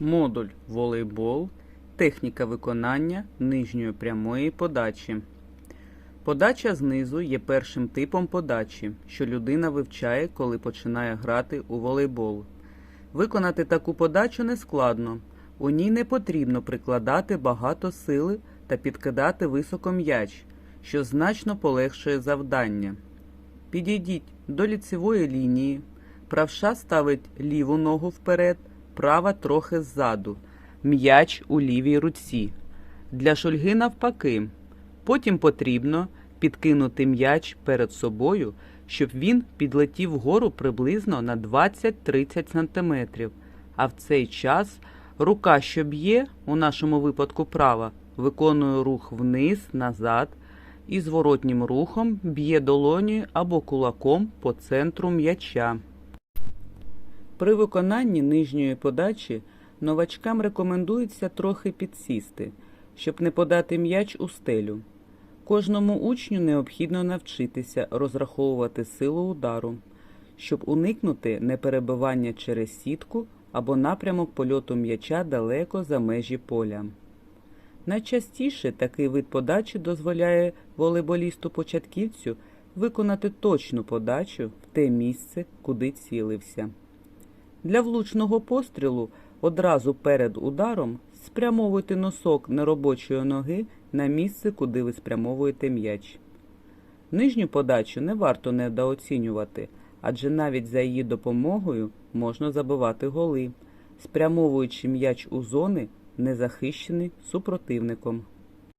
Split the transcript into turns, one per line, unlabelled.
Модуль волейбол. Техніка виконання нижньої прямої подачі. Подача знизу є першим типом подачі, що людина вивчає, коли починає грати у волейбол. Виконати таку подачу нескладно. У ній не потрібно прикладати багато сили та підкидати високо м'яч, що значно полегшує завдання. Підійдіть до ліцевої лінії. Правша ставить ліву ногу вперед, права трохи ззаду. М'яч у лівій руці. Для шульги навпаки. Потім потрібно підкинути м'яч перед собою, щоб він підлетів вгору приблизно на 20-30 см. А в цей час рука, що б'є, у нашому випадку права, виконує рух вниз, назад і зворотнім рухом б'є долонею або кулаком по центру м'яча. При виконанні нижньої подачі новачкам рекомендується трохи підсісти, щоб не подати м'яч у стелю. Кожному учню необхідно навчитися розраховувати силу удару, щоб уникнути неперебивання через сітку або напрямок польоту м'яча далеко за межі поля. Найчастіше такий вид подачі дозволяє волейболісту-початківцю виконати точну подачу в те місце, куди цілився. Для влучного пострілу одразу перед ударом спрямовуйте носок неробочої ноги на місце, куди ви спрямовуєте м'яч. Нижню подачу не варто недооцінювати, адже навіть за її допомогою можна забивати голи, спрямовуючи м'яч у зони, не захищений супротивником.